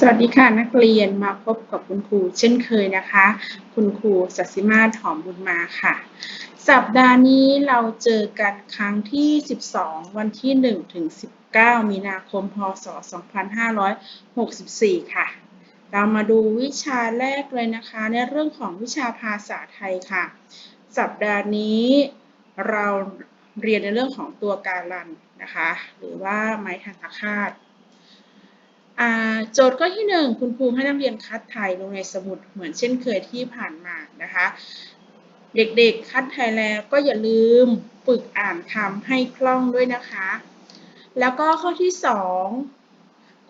สวัสดีค่ะนักเรียนมาพบกับคุณครูเช่นเคยนะคะ คุณครูสัสิมาศหอมบุญมาค่ะ สัปดาห์นี้เราเจอกันครั้งที่ 12 วันที่ 1 ถึง 19 มีนาคม พศ 2564 ค่ะ เรามาดูวิชาแรกเลยนะคะ ในเรื่องของวิชาภาษาไทยค่ะ สัปดาห์นี้เราเรียนในเรื่องของตัวการันนะคะ หรือว่าไม้ทันตคาตอ่า โจทย์ข้อที่หนึ่งคุณครูให้นักเรียนคัดไทยลงในสมุดเหมือนเช่นเคยที่ผ่านมานะคะ เด็กๆคัดไทยแล้วก็อย่าลืมฝึกอ่านคำให้คล่องด้วยนะคะ แล้วก็ข้อที่สอง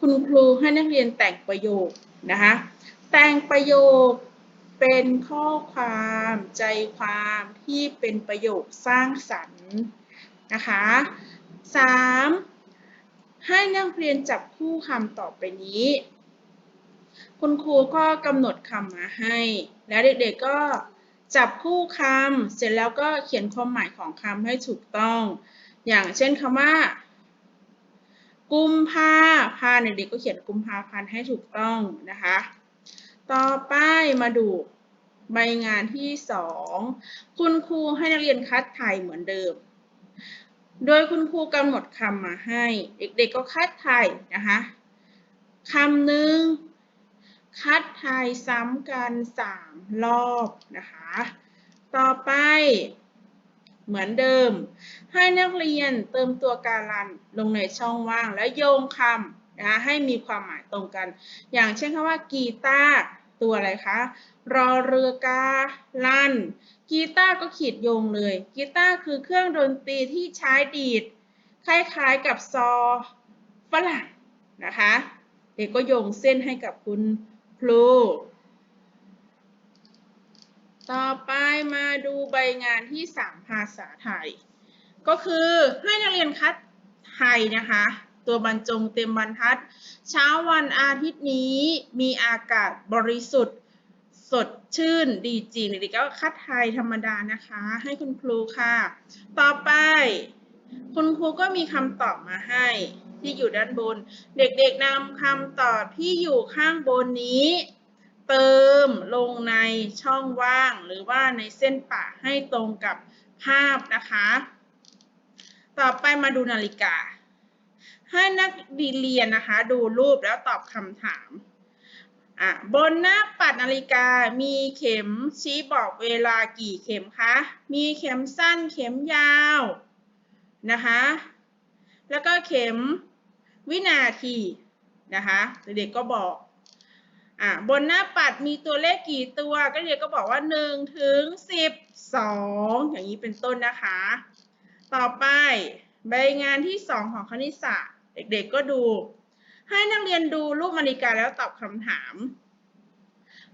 คุณครูให้นักเรียนแต่งประโยคนะคะ แต่งประโยคเป็นข้อความใจความที่เป็นประโยคสร้างสรรค์นะคะสาม ให้นักเรียนจับคู่คำต่อไปนี้ คุณครูก็กำหนดคำมาให้ แล้วเด็กๆก็จับคู่คำเสร็จแล้วก็เขียนความหมายของคำให้ถูกต้อง อย่างเช่นคำว่า กุมภาพันธ์เด็กๆก็เขียนกุมภาพันธ์ให้ถูกต้องนะคะ ต่อไปมาดูใบงานที่สองคุณครูให้นักเรียนคัดถ่ายเหมือนเดิม โดยคุณครูกำหนดคำมาให้ เด็กๆก็คัดถ่ายนะคะคำหนึ่งคัดถ่ายซ้ำกันสามรอบนะคะ ต่อไปเหมือนเดิม ให้นักเรียนเติมตัวการันลงในช่องว่างแล้วโยงคำนะคะให้มีความหมายตรงกัน อย่างเช่นคำว่ากีตาร์ ตัวอะไรคะ รอเรือกาลันกีตาร์ก็ขีดโยงเลย กีตาร์คือเครื่องดนตรีที่ใช้ดีด คล้ายๆกับซอฝรั่งนะคะ เด็กก็โยงเส้นให้กับคุณครู ต่อไปมาดูใบงานที่ 3 ภาษาไทย ก็คือให้นักเรียนคัดไทยนะคะ ตัวบรรจงเต็มบรรทัด เช้าวันอาทิตย์นี้มีอากาศบริสุทธิ์ สดชื่นดีจริงเด็กๆก็คัดไทยธรรมดานะคะ ให้คุณครูค่ะ ต่อไป คุณครูก็มีคำตอบมาให้ที่อยู่ด้านบน เด็กๆนำคำตอบที่อยู่ข้างบนนี้เติมลงในช่องว่างหรือว่าในเส้นปะให้ตรงกับภาพนะคะ ต่อไปมาดูนาฬิกา ให้นักเรียนนะคะดูรูปแล้วตอบคำถามอะบนหน้าปัดนาฬิกามีเข็มชี้บอกเวลากี่เข็มคะ มีเข็มสั้นเข็มยาวนะคะ แล้วก็เข็มวินาทีนะคะเด็กๆก็บอกอะบนหน้าปัดมีตัวเลขกี่ตัวก็เด็กก็บอกว่า1ถึง12 อย่างนี้เป็นต้นนะคะ ต่อไปใบงานที่ 2 ของคณิตศาสตร์ เด็กๆก็ดู ให้นักเรียนดูรูปนาฬิกาแล้วตอบคำถาม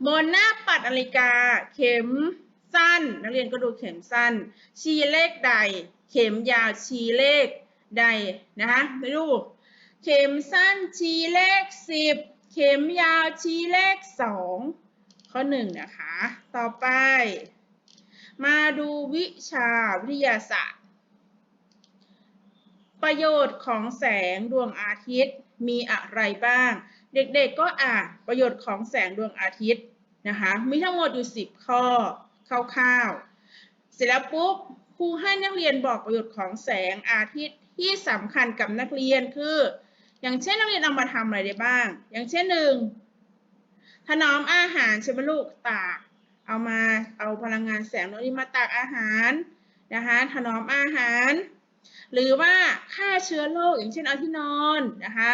บนหน้าปัดนาฬิกา เข็มสั้น นักเรียนก็ดูเข็มสั้น ชี้เลขใด เข็มยาวชี้เลขใดนะคะไปดู เข็มสั้นชี้เลข 10 เข็มยาวชี้เลข 2 ข้อ 1 นะคะ ต่อไป มาดูวิชาวิทยาศาสตร์ ประโยชน์ของแสงดวงอาทิตย์มีอะไรบ้าง เด็กๆก็อ่านประโยชน์ของแสงดวงอาทิตย์นะคะมีทั้งหมดอยู่ 10 ข้อคร่าวๆเสร็จแล้วปุ๊บครูให้นักเรียนบอกประโยชน์ของแสงอาทิตย์ที่สำคัญกับนักเรียนคือ อย่างเช่นนักเรียนเอามาทำอะไรได้บ้าง อย่างเช่นหนึ่งถนอมอาหารใช่ไหมลูกตากเอามาเอาพลังงานแสงดวงนี้มาตากอาหารนะคะถนอมอาหาร หรือว่าฆ่าเชื้อโรคอย่างเช่นเอาที่นอนนะคะ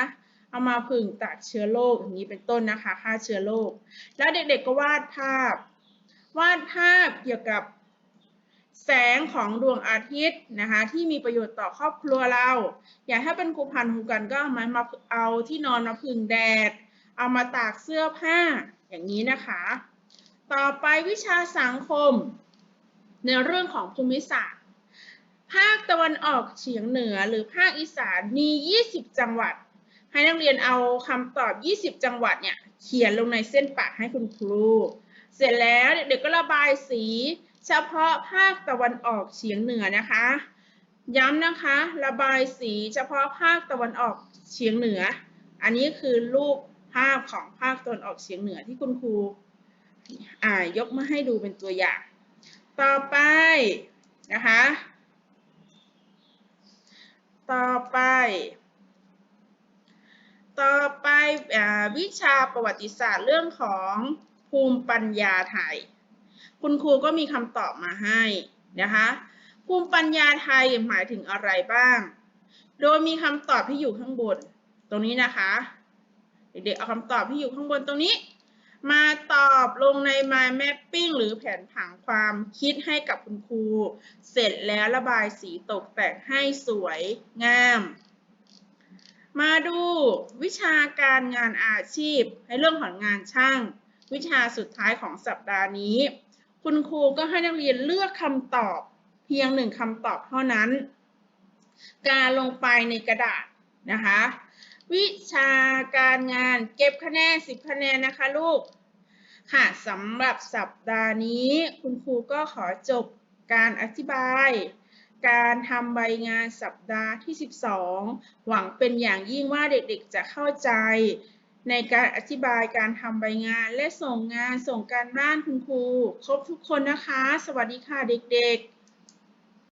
เอามาผึ่งตัดเชื้อโรคอย่างนี้เป็นต้นนะคะฆ่าเชื้อโรคแล้วเด็กๆก็วาดภาพ วาดภาพเกี่ยวกับแสงของดวงอาทิตย์นะคะที่มีประโยชน์ต่อครอบครัวเรา อยากให้เป็นครูพันธุ์ครูกันก็เอามาเอาที่นอนมาผึ่งแดด เอามาตากเสื้อผ้าอย่างนี้นะคะ ต่อไปวิชาสังคม ในเรื่องของภูมิศาสตร์าคตะวันออกเฉียงเหนือหรือภาคอีสานมี 20 จังหวัด ให้นักเรียนเอาคำตอบ 20 จังหวัดเนี่ยเขียนลงในเส้นปะให้คุณครู เสร็จแล้วเด็กๆก็ระบายสี เฉพาะภาคตะวันออกเฉียงเหนือนะคะ ย้ำนะคะ ระบายสีเฉพาะภาคตะวันออกเฉียงเหนือ อันนี้คือรูปภาพของภาคตะวันออกเฉียงเหนือที่คุณครูอ่ายกมาให้ดูเป็นตัวอย่าง ต่อไปนะคะ ต่อไป ต่อไปอวิชาประวัติศาสตร์เรื่องของภูมิปัญญาไทย คุณครูก็มีคำตอบมาให้นะคะ ภูมิปัญญาไทยหมายถึงอะไรบ้าง โดยมีคำตอบที่อยู่ข้างบน ตรงนี้นะคะ เด็กๆเอาคำตอบที่อยู่ข้างบนตรงนี้ มาตอบลงใน mind mapping หรือแผนผังความคิดให้กับคุณครู เสร็จแล้วระบายสีตกแต่งให้สวยงาม มาดูวิชาการงานอาชีพในเรื่องของงานช่าง วิชาสุดท้ายของสัปดาห์นี้ คุณครูก็ให้นักเรียนเลือกคำตอบเพียงหนึ่งคำตอบเท่านั้น การลงไปในกระดาษนะคะ วิชาการงานเก็บคะแนน 10 คะแนนนะคะลูก ค่ะสำหรับสัปดาห์นี้คุณครูก็ขอจบการอธิบาย การทำใบงานสัปดาห์ที่ 12 หวังเป็นอย่างยิ่งว่าเด็กๆจะเข้าใจ ในการอธิบายการทำใบงานและส่งงานส่งการบ้านคุณครู ครบทุกคนนะคะ สวัสดีค่ะเด็กๆ